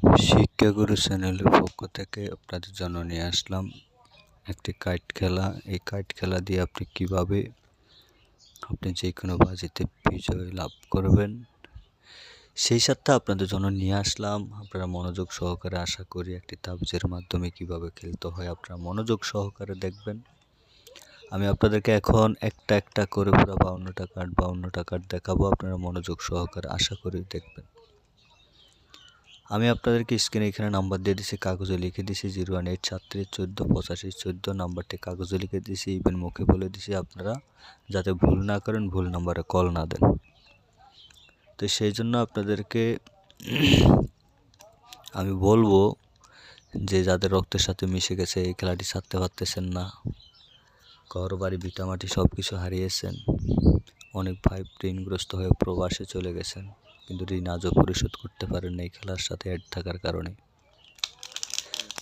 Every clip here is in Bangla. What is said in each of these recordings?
শিক্ষাগুরু চ্যানেলের পক্ষ থেকে আপনাদের জন্য নিয়ে আসলাম একটি কাইট খেলা। এই কাইট খেলা দিয়ে আপনি কীভাবে আপনি যে কোনো বাজিতে বিজয় লাভ করবেন, সেই সাথে আপনাদের জন্য নিয়ে আসলাম। আপনারা মনোযোগ সহকারে আশা করি একটি তাবিজের মাধ্যমে কীভাবে খেলতে হয় আপনারা মনোযোগ সহকারে দেখবেন। আমি আপনাদেরকে এখন একটা একটা করে পুরো বাউন্নটা কার্ড বাউন্নটা কার্ড দেখাবো, আপনারা মনোযোগ সহকারে আশা করি দেখবেন। আমি আপনাদেরকে স্ক্রিনে এখানে নাম্বার দিয়ে দিছি, কাগজে লিখে দিছি জিরো ওয়ান এইট সাতত্রিশ, চোদ্দ, পঁচাশি, চোদ্দ নাম্বারটি কাগজে লিখে দিছি ইভেন মুখে বলে দিছি আপনারা যাতে ভুল না করেন, ভুল নাম্বারে কল না দেন। তো সেই জন্য আপনাদেরকে আমি বলব যে যাদের রক্তের সাথে মিশে গেছে, এই খেলাটি ছাড়তে পারতেছেন না। ঘর, বাড়ি ভিটামাটি সব কিছু হারিয়েছেন। অনেক ভাই ঋণগ্রস্ত হয়ে প্রবাসে চলে গেছেন। কিন্তু ঋণ আজও পরিশোধ করতে পারেন এই খেলার সাথে অ্যাড থাকার কারণে।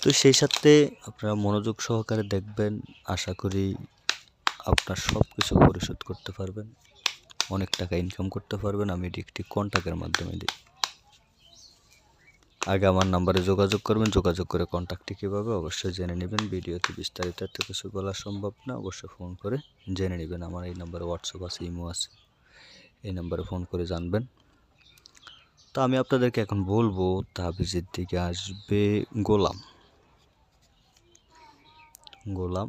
তো সেই সাথে আপনারা মনোযোগ সহকারে দেখবেন, আশা করি আপনার সব কিছু পরিশোধ করতে পারবেন। অনেক টাকা ইনকাম করতে পারবেন, আমি এটি একটি কন্ট্যাক্টের মাধ্যমে দিই। আগে আমার নাম্বারে যোগাযোগ করবেন, যোগাযোগ করে কন্ট্যাক্টটি কীভাবে অবশ্যই জেনে নেবেন। ভিডিওতে বিস্তারিত এত কিছু বলা সম্ভব না, অবশ্যই ফোন করে জেনে নেবেন। আমার এই নাম্বারে হোয়াটসঅ্যাপ আছে ইমো আছে। এই নাম্বারে ফোন করে জানবেন। তো আমি আপনাদেরকে এখন বলব তাবিজের দিকে আসবে গোলাম। গোলাম,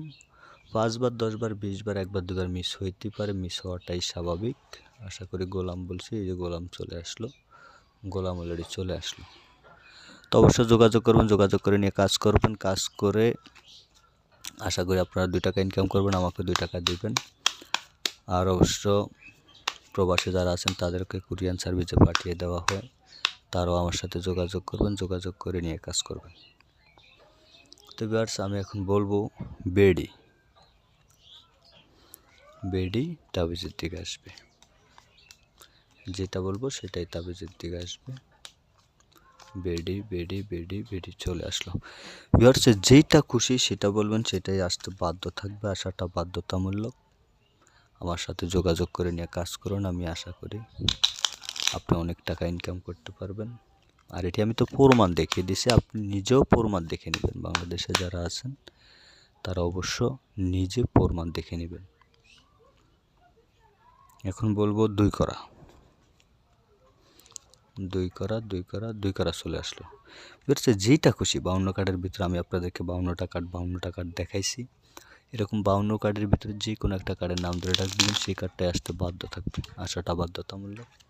পাঁচবার, দশবার, বিশবার, একবার, দুবার মিস হইতে পারে মিস হওয়াটাই স্বাভাবিক। আশা করি গোলাম বলছি, এই যে গোলাম চলে আসলো, গোলাম অলরেডি চলে আসলো। তো অবশ্যই যোগাযোগ করবেন, যোগাযোগ করে নিয়ে কাজ করবেন, কাজ করে আশা করি আপনারা দুই টাকা ইনকাম করবেন, আমাকে দুই টাকা দিবেন। আর অবশ্য প্রবাসী যারা আছেন, তাদেরকে কুরিয়ান সার্ভিসে পাঠিয়ে দেওয়া হয়। তারাও আমার সাথে যোগাযোগ করবেন, যোগাযোগ করে নিয়ে কাজ করবেন। তো বিয়ার্স আমি এখন বলব বেডি। বেডি তাবিজের দিকে আসবে। যেটা বলব সেটাই তাবিজের দিকে আসবে। বেডি বেডি বেডি বেডি চলে আসলো। বিহার্সে যেইটা খুশি সেটা বলবেন, সেটাই আসতে বাধ্য থাকবে আসাটা বাধ্যতামূলক। আমার সাথে যোগাযোগ করে নিয়ে কাজ করুন, আমি আশা করি। আপনি অনেক টাকা ইনকাম করতে পারবেন। আর এটি আমি তো প্রমাণ দেখিয়ে দিছি আপনি নিজেও প্রমাণ দেখে নেবেন। বাংলাদেশে যারা আছেন, তারা অবশ্য নিজে প্রমাণ দেখে নেবেন। এখন বলব দুই করা। দুই করা দুই করা দুই করা চলে আসলো। বেরোচ্ছে যেইটা খুশি, বাউন্ন কার্ডের ভিতরে আমি আপনাদেরকে বাউন্নটা কার্ড বাউন্নটা কার্ড দেখাইছি। এরকম বাউন্ন কার্ডের ভিতরে যে কোনো একটা কার্ডের নাম ধরে ডাকবেন সেই কার্ডটাই আসতে বাধ্য থাকবে আসাটা বাধ্যতামূলক।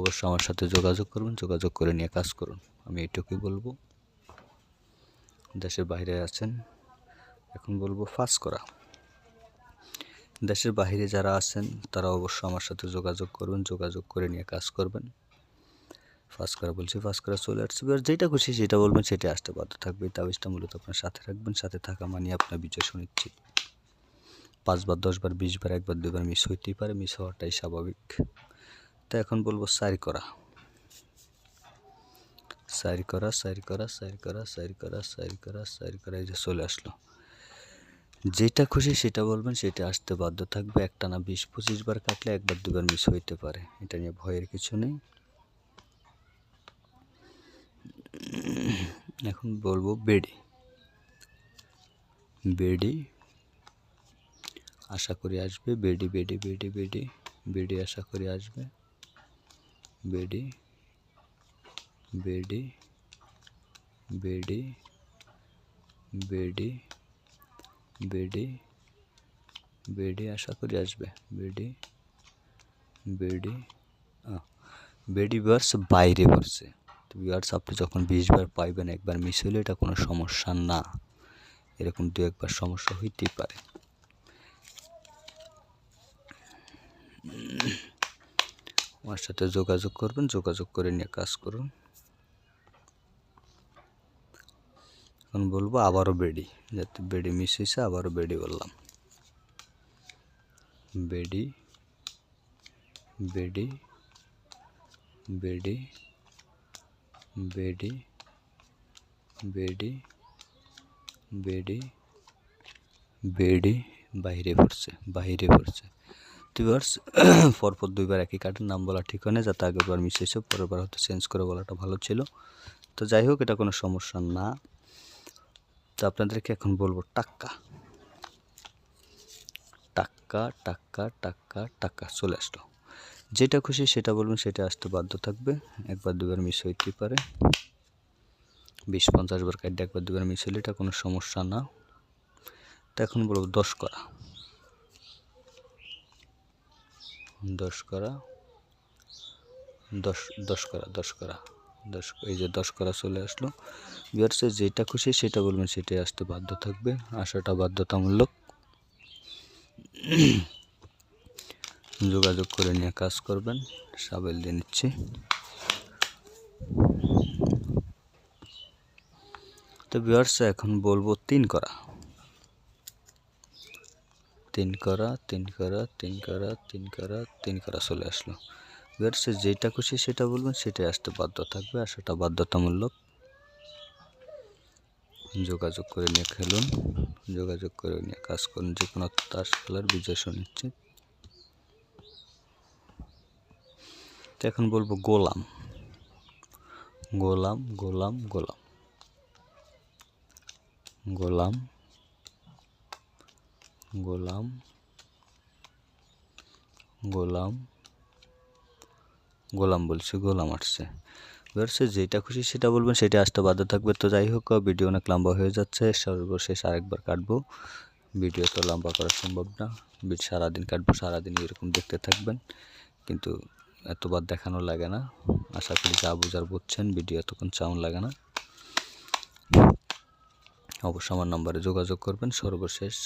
অবশ্যই আমার সাথে যোগাযোগ করবেন, যোগাযোগ করে নিয়ে কাজ করুন। আমি এটুকুই বলব। দেশের বাইরে আছেন, এখন বলব ফাঁস করা। দেশের বাইরে যারা আছেন, তারা অবশ্যই আমার সাথে যোগাযোগ করবেন যোগাযোগ করে নিয়ে কাজ করবেন। ফার্স্ট করা বলছি ফার্স্ট করা চলে আসছে। এবার যেটা খুশি সেটা বলবেন, সেটা আসতে বাধ্য থাকবে। তাবিজটা মূলত আপনার সাথে রাখবেন, সাথে থাকা মানে আপনার বিজয় সুনিশ্চিত। পাঁচবার, দশবার, বিশবার, একবার দুবার মিস হইতেই পারে, মিস হওয়াটাই স্বাভাবিক। তো এখন বলব সারি করা। সারি করা সারি করা সারি করা সারি করা সারি করা সারি করা, এই যে চলে আসলো। যেটা খুশি সেটা বলবেন, সেটা আসতে বাধ্য থাকবে। একটা না বিশ, পঁচিশ বার কাটলে একবার, দুবার মিস হইতে পারে। এটা নিয়ে ভয়ের কিছু নেই। এখন বলব বেডি। বেডি, আশা করি আসবে। বেডি বেডি বেডি বেডি বেডি, আশা করি আসবে। বেডি বেডি বেডি বেডি বেডি বেডি আশা করি আসবে। বেডি বেডি বেডি বার্স বাইরে পড়ছে তো ভিউয়ার্স আপনি যখন বিশবার পাইবেন, একবার মিস হলে এটা কোনো সমস্যা না। এরকম দু একবার সমস্যা হইতেই পারে। আমার সাথে যোগাযোগ করবেন, যোগাযোগ করে নিয়ে কাজ করুন। এখন বলব আবারও বেডি, যাতে বেডি মিস হয়েছে আবারও বেডি বললাম। বেডি বেডি বেডি বেডি বেডি বেডি বেডি বাইরে পড়ছে বাইরে পড়ছে। দুইবার পরপর দুইবার একই কার্ডের নাম বলা ঠিক হয় না, যাতে আগেরবার মিস হয়েছে পরের বার হয়তো চেঞ্জ করে বলাটা ভালো ছিল। তো যাই হোক, এটা কোনো সমস্যা না। তো আপনাদেরকে এখন বলব টাক্কা। টাক্কা টাক্কা টাক্কা টাক্কা, চলে আসলো। যেটা খুশি সেটা বলবেন, সেটা আসতে বাধ্য থাকবে। একবার দুবার মিস হইতেই পারে। বিশ পঞ্চাশ বার কাটলে একবার দুবার মিস হলে এটা কোনো সমস্যা না। তো এখন বলব দশ করা। দশ করা, দশ দশ করা দশ করা, দশ, এই যে দশ করা চলে আসলো। বিয়ার্সে যেটা খুশি সেটা বলবেন, সেটাই আসতে বাধ্য থাকবে আসাটা বাধ্যতামূলক। যোগাযোগ করে নিয়ে কাজ করবেন, সাবেল দিয়ে নিচ্ছি। তো বিয়ার্স এখন বলব তিন করা। তিন করা তিন করা তিন করা তিন করা তিন করা চলে আসলো। এবার সে যেটা খুশি সেটা বলবেন, সেটাই আসতে বাধ্য থাকবে আর সেটা বাধ্যতামূলক যোগাযোগ করে নিয়ে খেলুন, যোগাযোগ করে নিয়ে কাজ করুন, যে কোনো তাস খেলার বিজয় সুনিশ্চিত। তো এখন বলব গোলাম। গোলাম গোলাম গোলাম। গোলাম। গোলাম গোলাম গোলাম বলছি, গোলাম আসছে। এবারে যেটা খুশি সেটা বলবেন, সেটা আসতে বাধ্য থাকবে। তো যাই হোক ভিডিও অনেক লম্বা হয়ে যাচ্ছে। সর্বশেষ আরেকবার কাটবো। ভিডিও তো লম্বা করা সম্ভব না। সারাদিন কাটবো, সারাদিন এরকম দেখতে থাকবেন। কিন্তু এতবার দেখানো লাগে না। আশা করি যা বোঝার বুঝছেন ভিডিও এতক্ষণ চাউন লাগে না। অবশ্য আমার নাম্বারে যোগাযোগ করবেন। সর্বশেষ